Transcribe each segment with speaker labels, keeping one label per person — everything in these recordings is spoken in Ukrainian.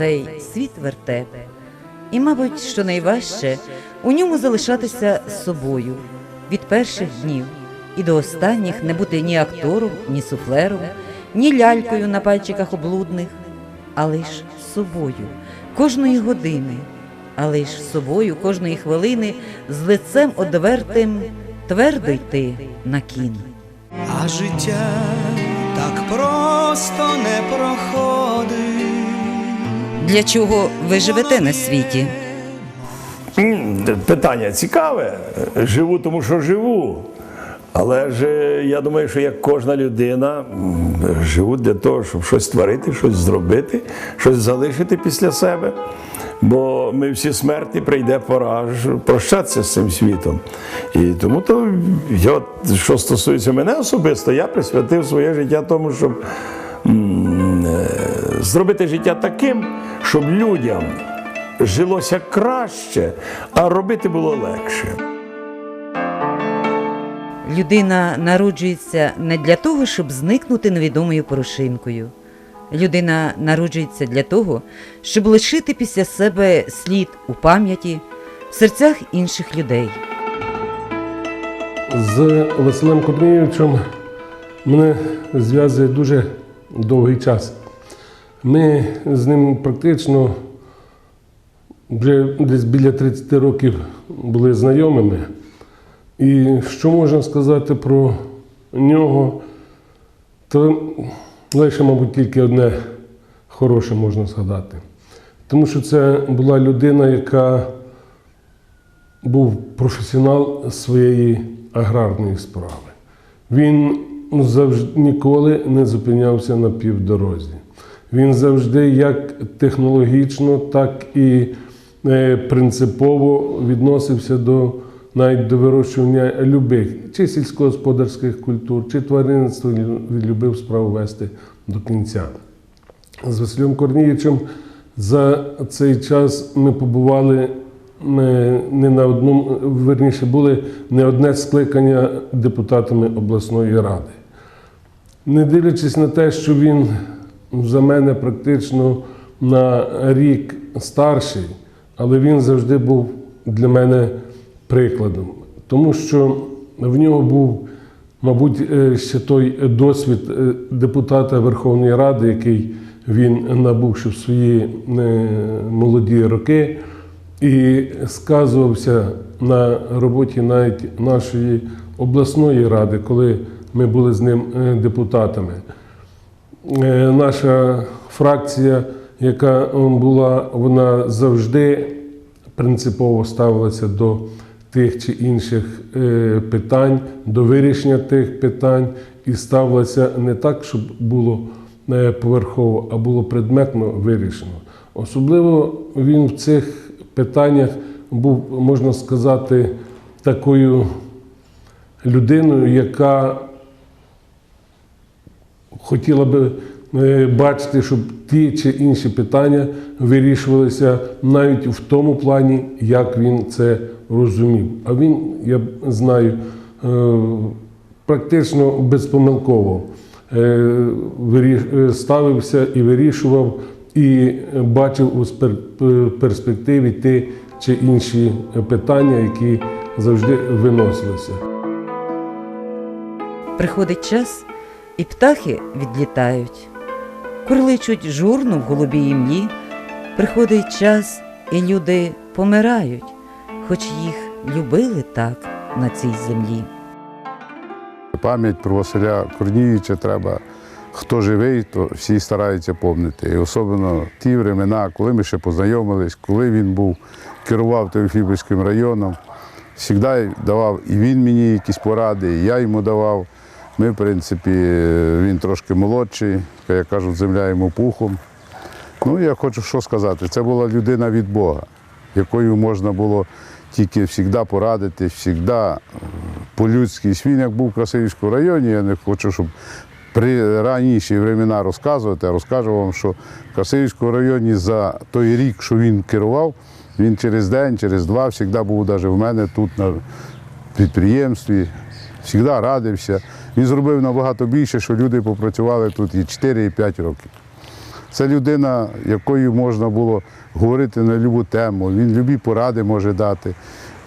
Speaker 1: цей світ вертеп. І, мабуть, що найважче у ньому залишатися собою від перших днів і до останніх не бути ні актором, ні суфлером, ні лялькою на пальчиках облудних, а лиш собою кожної години, а лиш собою кожної хвилини з лицем одвертим твердо йти на кін.
Speaker 2: А життя так просто не проходить.
Speaker 1: Для чого ви живете на світі?
Speaker 3: Питання цікаве. Живу, тому що живу. Але ж е, я думаю, що як кожна людина живу для того, щоб щось створити, щось зробити, щось залишити після себе. Бо ми всі смертні, прийде пора прощатися з цим світом. І тому то, що стосується мене особисто, я присвятив своє життя тому, щоб зробити життя таким, щоб людям жилося краще, а робити було легше.
Speaker 1: Людина народжується не для того, щоб зникнути невідомою порошинкою. Людина народжується для того, щоб лишити після себе слід у пам'яті, в серцях інших людей.
Speaker 4: З Василем Корнієвичем мене зв'язує дуже довгий час. Ми з ним практично вже десь біля 30 років були знайомими. І що можна сказати про нього, то лише, мабуть, тільки одне хороше можна згадати. Тому що це була людина, яка був професіонал своєї аграрної справи. Він завжди ніколи не зупинявся на півдорозі. Він завжди як технологічно, так і е, принципово відносився до навіть до вирощування любих чи сільськогосподарських культур, чи тваринництва Він любив справу вести до кінця. З Василем Корнієвичем за цей час ми побували не на одному, верніше були не одне скликання депутатами обласної ради. Не дивлячись на те, що він за мене практично на рік старший, але він завжди був для мене прикладом, тому що в нього був, мабуть, е, ще той досвід е, депутата Верховної Ради, який він набув ще в свої е, молоді роки, і сказувався на роботі навіть нашої обласної ради, коли ми були з ним депутатами. Е, Наша фракція, яка була, вона завжди принципово ставилася до тих чи інших е, питань, до вирішення тих питань і ставилася не так, щоб було е, поверхово, а було предметно вирішено. Особливо він в цих питаннях був, можна сказати, такою людиною, яка хотіла би е, бачити, щоб ті чи інші питання вирішувалися навіть в тому плані, як він це розумів. А він, я знаю, е, практично безпомилково е, ставився і вирішував, і бачив у перспективі ті чи інші питання, які завжди виносилися.
Speaker 1: Приходить час, і птахи відлітають. Курличуть журну в голубій імлі. Приходить час, і люди помирають, хоч їх любили так на цій землі.
Speaker 5: Пам'ять про Василя Корнієвича треба. Хто живий, то всі стараються пам'ятати. І особливо ті времена, коли ми ще познайомились, коли він був, керував Теофіпольським районом, завжди давав і він мені якісь поради, і я йому давав. Ми, в принципі, він трошки молодший, як кажуть, земля йому пухом. Ну, я хочу що сказати, це була людина від Бога, якою можна було тільки завжди порадити, завжди по-людськи. Він як був в Красивівському районі, я не хочу, щоб при раніші времена розказувати, а розкажу вам, що в Красивівському районі за той рік, що він керував, він через день, через два завжди був навіть в мене тут на підприємстві, завжди радився. Він зробив набагато більше, що люди попрацювали тут і 4, і 5 років. Це людина, якою можна було говорити на любу тему. Він любі поради може дати.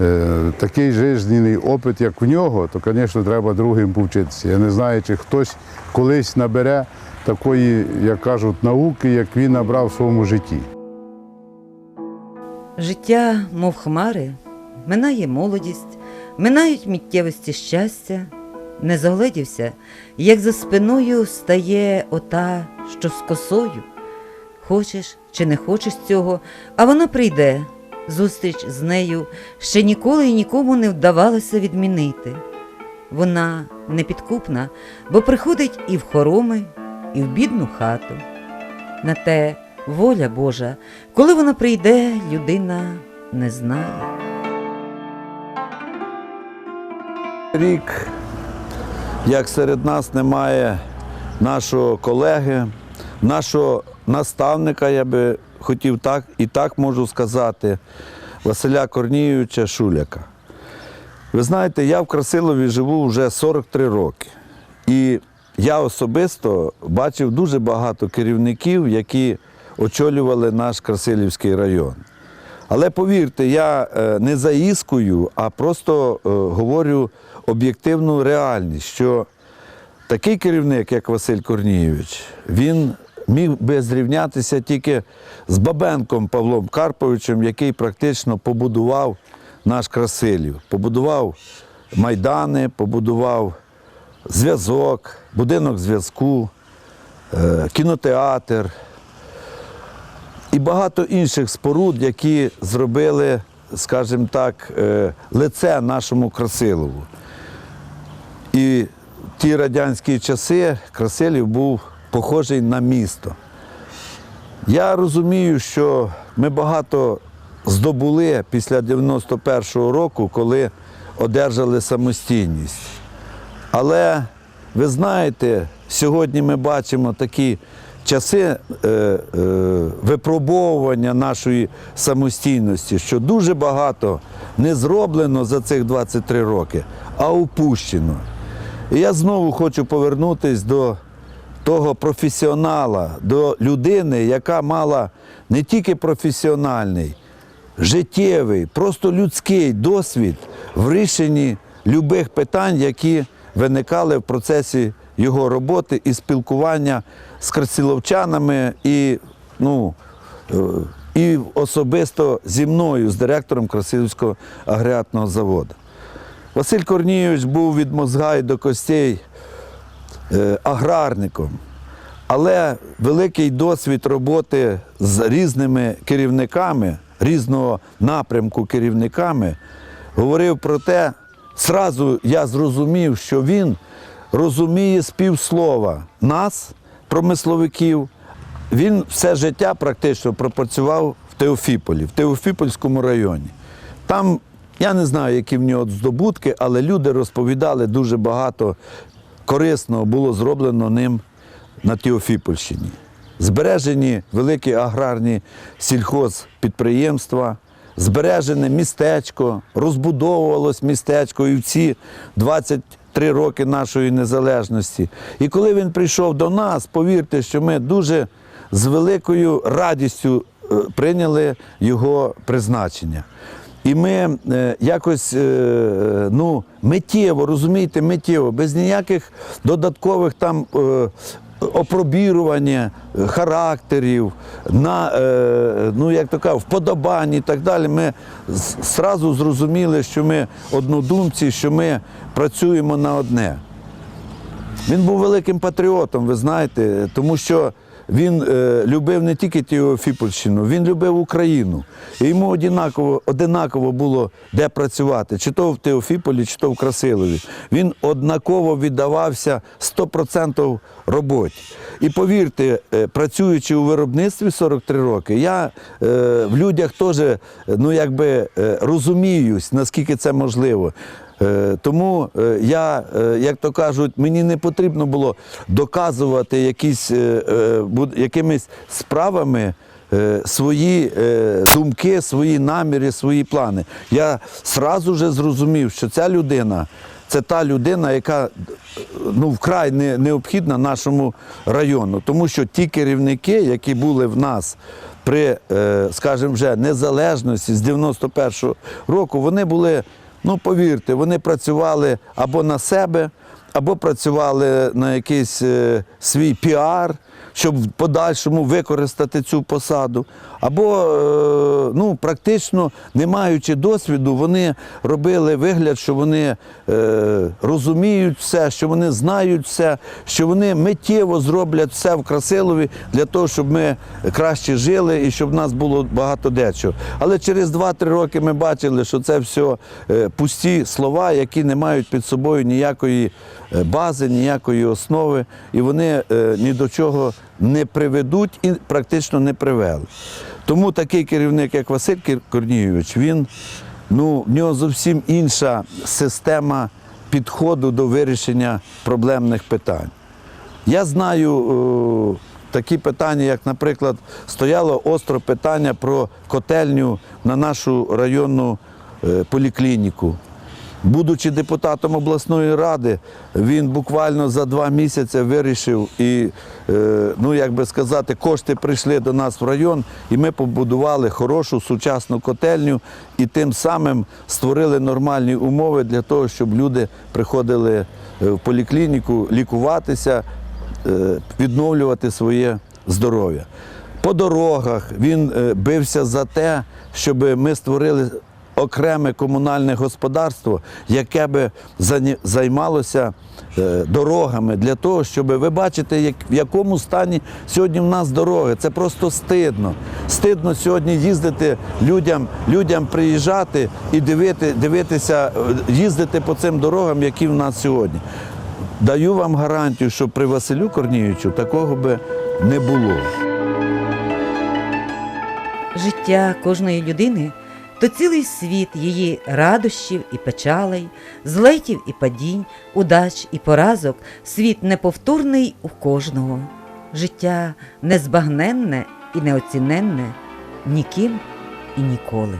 Speaker 5: Е, Такий жизненний опит, як в нього, то, звісно, треба другим повчитися. Я не знаю, чи хтось колись набере такої, як кажуть, науки, як він набрав в своєму житті.
Speaker 1: Життя, мов хмари, минає молодість, минають миттєвості щастя. Не загледівся, як за спиною стає ота, що з косою. Хочеш чи не хочеш цього, а вона прийде. Зустріч з нею ще ніколи і нікому не вдавалося відмінити. Вона непідкупна, бо приходить і в хороми, і в бідну хату. На те воля Божа, коли вона прийде, людина не знає.
Speaker 6: Рік, як серед нас немає нашого колеги, нашого наставника, я би хотів так і так можу сказати, Василя Корнієвича Шуляка. Ви знаєте, я в Красилові живу вже 43 роки. І я особисто бачив дуже багато керівників, які очолювали наш Красилівський район. Але повірте, я е, не заіскую, а просто е, говорю об'єктивну реальність, що такий керівник, як Василь Корнієвич, він міг би зрівнятися тільки з Бабенком Павлом Карповичем, який практично побудував наш Красилів, побудував майдани, побудував зв'язок, будинок зв'язку, е, кінотеатр і багато інших споруд, які зробили, скажімо так, е, лице нашому Красилову. І в ті радянські часи Красилів був похожий на місто. Я розумію, що ми багато здобули після 91-го року, коли одержали самостійність. Але ви знаєте, сьогодні ми бачимо такі часи е, е, випробовування нашої самостійності, що дуже багато не зроблено за цих 23 роки, а упущено. І я знову хочу повернутися до того професіонала, до людини, яка мала не тільки професіональний, життєвий, просто людський досвід в рішенні любих питань, які виникали в процесі його роботи і спілкування з красиловчанами і, ну, е, і особисто зі мною, з директором Красилівського агрегатного заводу. Василь Корнієвич був від мозга і до костей е, аграрником, але великий досвід роботи з різними керівниками, різного напрямку керівниками говорив про те, зразу я зрозумів, що він розуміє співслова нас, промисловиків. Він все життя практично пропрацював в Теофіполі, в Теофіпольському районі. Там я не знаю, які в нього здобутки, але люди розповідали дуже багато корисного було зроблено ним на Теофіпольщині. Збережені великі аграрні сільхозпідприємства, збережене містечко, розбудовувалось містечко і в ці 23 роки нашої незалежності. І коли він прийшов до нас, повірте, що ми дуже з великою радістю е, прийняли його призначення. І ми е, якось е, ну, миттєво, розумієте, миттєво, без ніяких додаткових там опробірування характерів, на, е, ну, як то кажу, вподобання і так далі. Ми зразу зрозуміли, що ми однодумці, що ми працюємо на одне. Він був великим патріотом, ви знаєте, тому що він е, любив не тільки Теофіпольщину, він любив Україну. І йому однаково, одинаково було де працювати, чи то в Теофіполі, чи то в Красилові. Він однаково віддавався 100% роботі. І повірте, е, працюючи у виробництві 43 роки, я е, в людях теж е, ну, якби, е, розуміюсь, наскільки це можливо. Е, Тому е, я, е, як то кажуть, мені не потрібно було доказувати якісь, якимись справами свої думки, свої наміри, свої плани. Я сразу же зрозумів, що ця людина це та людина, яка ну, вкрай не, необхідна нашому району, тому що ті керівники, які були в нас при, скажімо, вже незалежності з 91-го року, вони були, ну повірте, вони працювали або на себе, або працювали на якийсь е, свій піар, щоб в подальшому використати цю посаду, або е, ну, практично не маючи досвіду, вони робили вигляд, що вони е, розуміють все, що вони знають все, що вони миттєво зроблять все в Красилові для того, щоб ми краще жили і щоб в нас було багато дечого. Але через 2-3 роки ми бачили, що це все е, пусті слова, які не мають під собою ніякої бази, ніякої основи, і вони ні до чого не приведуть і практично не привели. Тому такий керівник, як Василь Корнійович, він ну, в нього зовсім інша система підходу до вирішення проблемних питань. Я знаю е, такі питання, як, наприклад, стояло остро питання про котельню на нашу районну е, поліклініку. Будучи депутатом обласної ради, він буквально за два місяці вирішив і, е, ну як би сказати, кошти прийшли до нас в район, і ми побудували хорошу сучасну котельню і тим самим створили нормальні умови для того, щоб люди приходили е, в поліклініку лікуватися, е, відновлювати своє здоров'я. По дорогах він бився за те, щоб ми створили окреме комунальне господарство, яке би займалося е, дорогами для того, щоб ви бачите, в якому стані сьогодні в нас дороги. Це просто стидно. Стидно сьогодні їздити людям, людям приїжджати і дивити, дивитися, е, їздити по цим дорогам, які в нас сьогодні. Даю вам гарантію, що при Василю Корніючу такого би не було.
Speaker 1: Життя кожної людини то цілий світ її радощів і печалей, злетів і падінь, удач і поразок, світ неповторний у кожного. Життя незбагненне і неоціненне ніким і ніколи.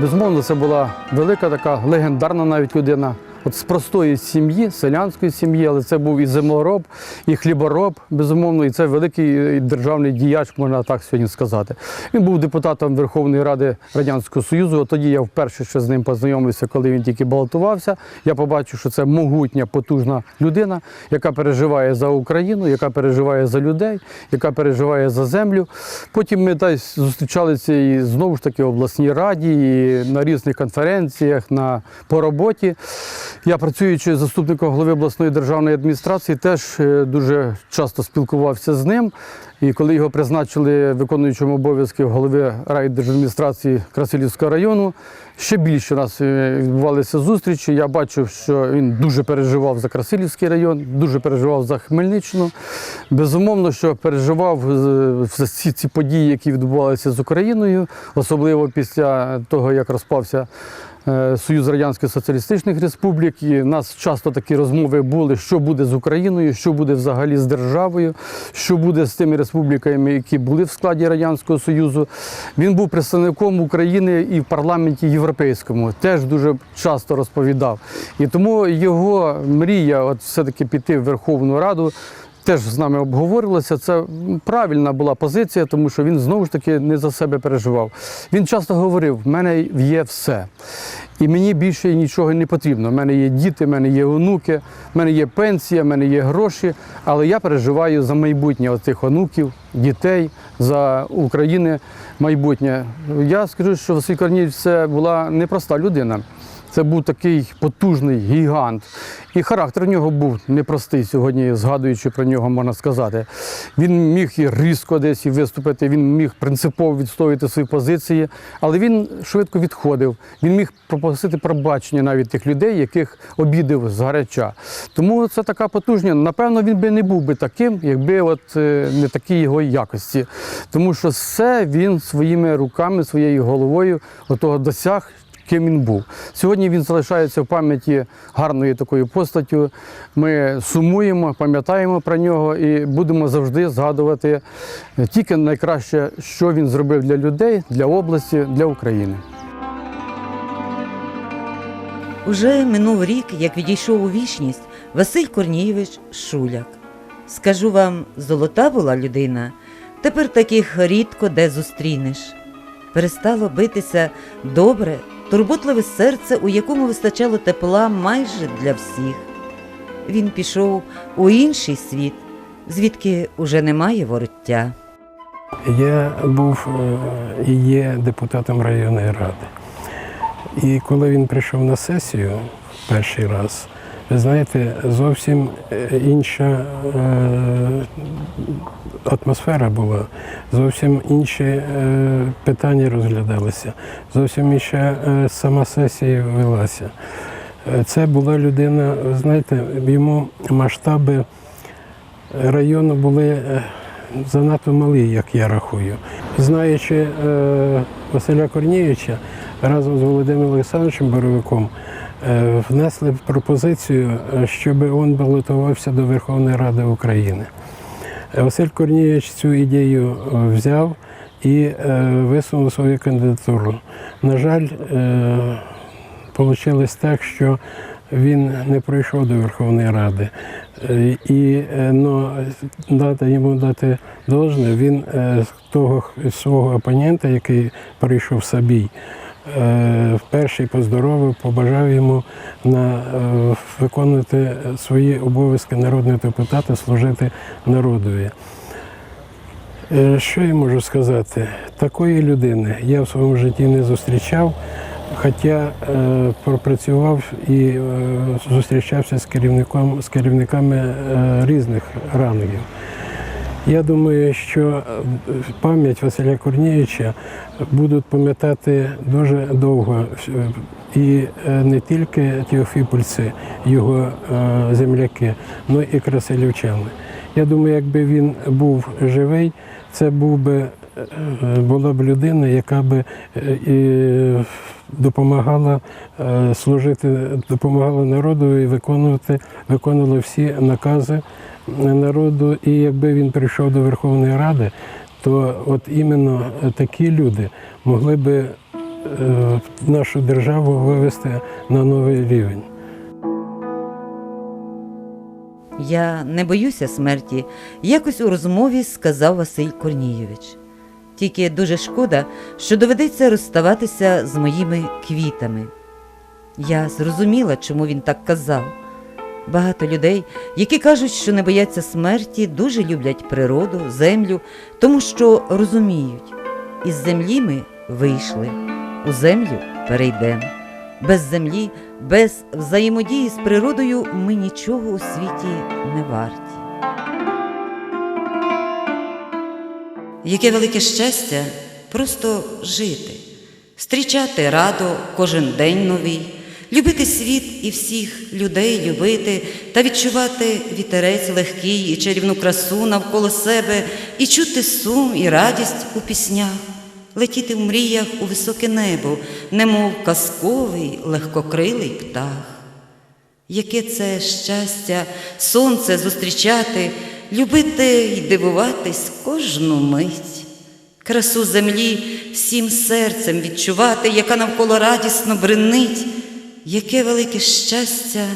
Speaker 7: Безумовно, це була велика така легендарна навіть людина. От з простої сім'ї, селянської сім'ї, але це був і землероб, і хлібороб, безумовно, і це великий е, державний діяч, можна так сьогодні сказати. Він був депутатом Верховної Ради Радянського Союзу. От тоді я вперше ще з ним познайомився, коли він тільки балотувався. Я побачив, що це могутня, потужна людина, яка переживає за Україну, яка переживає за людей, яка переживає за землю. Потім ми десь зустрічалися і знову ж таки в обласній раді, і на різних конференціях, на, по роботі. Я, працюючи заступником голови обласної державної адміністрації, теж е, дуже часто спілкувався з ним. І коли його призначили виконуючим обов'язки голови райдержадміністрації Красилівського району, ще більше у нас е, відбувалися зустрічі. Я бачив, що він дуже переживав за Красилівський район, дуже переживав за Хмельниччину. Безумовно, що переживав е, за всі ці події, які відбувалися з Україною, особливо після того, як розпався Союз Радянських Соціалістичних Республік. І в нас часто такі розмови були, що буде з Україною, що буде взагалі з державою, що буде з тими республіками, які були в складі Радянського Союзу. Він був представником України і в парламенті європейському, теж дуже часто розповідав. І тому його мрія, от все-таки піти в Верховну Раду. Теж з нами обговорювалося. Це правильна була позиція, тому що він знову ж таки не за себе переживав. Він часто говорив: в мене є все. І мені більше нічого не потрібно. У мене є діти, в мене є онуки, в мене є пенсія, в мене є гроші, але я переживаю за майбутнє оцих онуків, дітей, за України майбутнє. Я скажу, що Василь Корнієвич це була непроста людина. Це був такий потужний гігант. І характер в нього був непростий сьогодні, згадуючи про нього, можна сказати. Він міг і різко десь і виступити, він міг принципово відстояти свої позиції, але він швидко відходив. Він міг попросити пробачення навіть тих людей, яких обідав згаряча. Тому це така потужня. Напевно, він би не був би таким, якби от е, не такі його якості. Тому що все він своїми руками, своєю головою отого досяг ким він був. Сьогодні він залишається в пам'яті гарною такою постаттю. Ми сумуємо, пам'ятаємо про нього і будемо завжди згадувати тільки найкраще, що він зробив для людей, для області, для України.
Speaker 1: Уже минув рік, як відійшов у вічність Василь Корнієвич Шуляк. Скажу вам, золота була людина, тепер таких рідко де зустрінеш. Перестало битися добре, турботливе серце, у якому вистачало тепла майже для всіх. Він пішов у інший світ, звідки уже немає вороття.
Speaker 8: Я був е, і є депутатом районної ради. І коли він прийшов на сесію перший раз, знаєте, зовсім е, інша е, атмосфера була, зовсім інші е, питання розглядалися, зовсім інша сама сесія велася. Це була людина, знаєте, йому масштаби району були занадто малі, як я рахую. Знаючи Василя Корнієвича разом з Володимиром Олександровичем Боровиком внесли пропозицію, е, щоб він балотувався до Верховної Ради України. Е, Василь Корнієвич цю ідею е, взяв і е, висунув свою кандидатуру. На жаль, е, Вийшло так, що він не пройшов до Верховної Ради. Е, І е, ну, дати йому дати должне, він е, того свого опонента, який прийшов Сабій, е, перший поздоровив, побажав йому на, е, виконувати свої обов'язки народного депутата, служити народові. Е, Що я можу сказати? Такої людини я в своєму житті не зустрічав, хоча пропрацював і зустрічався з керівником, з керівниками різних рангів. Я думаю, що е, пам'ять Василя Корнієвича будуть пам'ятати дуже довго. Е, І е, не тільки теофіпольці, його земляки, але і красилівчани. Я думаю, якби він був живий, це був би, була б людина, яка би е, допомагала е, служити, допомагала народу і виконувати, виконувала всі накази народу. І якби він прийшов до Верховної Ради, то от іменно такі люди могли би е, нашу державу вивести на новий рівень.
Speaker 1: Я не боюся смерті, якось у розмові сказав Василь Корнієвич. Тільки дуже шкода, що доведеться розставатися з моїми квітами. Я зрозуміла, чому він так казав. Багато людей, які кажуть, що не бояться смерті, дуже люблять природу, землю, тому що розуміють, із землі ми вийшли, у землю перейдемо. Без землі, без взаємодії з природою ми нічого у світі не варті. Яке велике щастя просто жити, зустрічати радо кожен день новий, любити світ і всіх людей любити та відчувати вітерець легкий і чарівну красу навколо себе, і чути сум і радість у піснях, летіти в мріях у високе небо, немов казковий легкокрилий птах. Яке це щастя, сонце зустрічати, любити й дивуватись кожну мить, красу землі всім серцем відчувати, яка навколо радісно бренить, яке велике щастя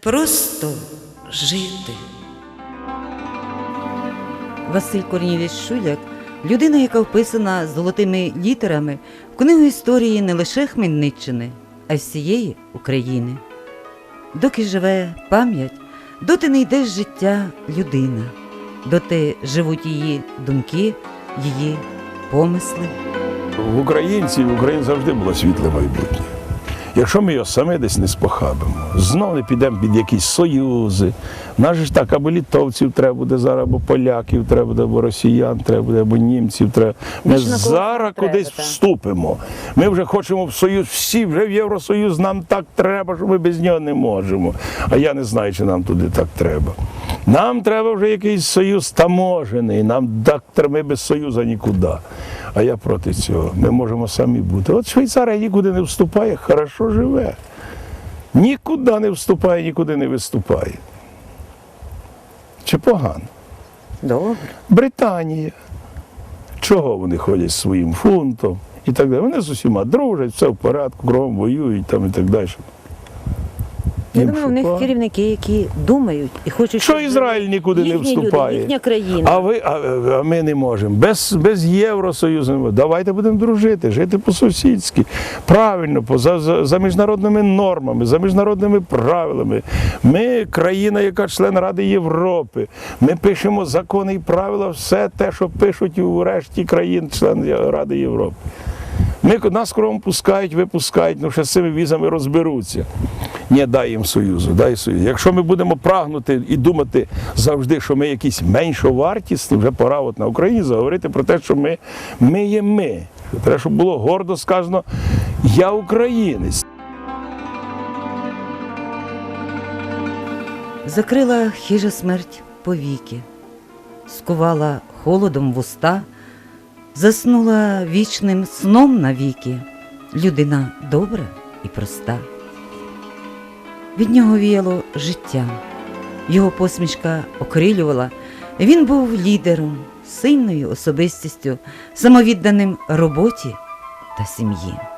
Speaker 1: просто жити. Василь Корнівіч Шуляк людина, яка вписана золотими літерами в книгу історії не лише Хмельниччини, а й всієї України. Доки живе пам'ять, доти не йде з життя людина, доти живуть її думки, її помисли.
Speaker 3: В українців Україні завжди було світле майбутнє. Якщо ми його самі десь не спохабимо, знову не підемо під якісь союзи. Нас ж так, або літовців треба буде зараз, або поляків треба буде, або росіян треба буде, або німців треба. Ми зараз
Speaker 1: треба,
Speaker 3: кудись
Speaker 1: так.
Speaker 3: вступимо. Ми вже хочемо в Союз, всі вже в Євросоюз, нам так треба, що ми без нього не можемо. А я не знаю, чи нам туди так треба. Нам треба вже якийсь союз таможений, нам так треба, ми без союзу нікуди. А я проти цього. Ми можемо самі бути. От Швейцарія нікуди не вступає, хорошо живе. Нікуди не вступає, нікуди не виступає. Чи погано?
Speaker 1: Добре.
Speaker 3: Британія. Чого вони ходять своїм фунтом і так далі. Вони з усіма дружать, все в порядку, кругом воюють там і так далі.
Speaker 9: Я думаю, у них керівники, які думають і хочуть,
Speaker 3: Що Ізраїль нікуди не
Speaker 9: їхні люди,
Speaker 3: вступає?
Speaker 9: їхня країна.
Speaker 3: А ви, а, а ми не можемо. Без, без Євросоюзу. Давайте будемо дружити, жити по-сусідськи, правильно, по, за, за, за міжнародними нормами, за міжнародними правилами. Ми країна, яка член Ради Європи. Ми пишемо закони і правила, все те, що пишуть у решті країн, член Ради Європи. Ми нас кровом пускають, випускають, ну ще з цими візами розберуться. Ні, дай їм союзу, дай союзу. Якщо ми будемо прагнути і думати завжди, що ми якісь меншовартісні, вже пора от на Україні заговорити про те, що ми, ми є ми. Треба, щоб було гордо сказано, я українець.
Speaker 1: Закрила хижа смерть повіки, скувала холодом вуста, заснула вічним сном навіки. Людина добра і проста. Від нього віяло життя, його посмішка окрилювала. Він був лідером, сильною особистістю, самовідданим роботі та сім'ї.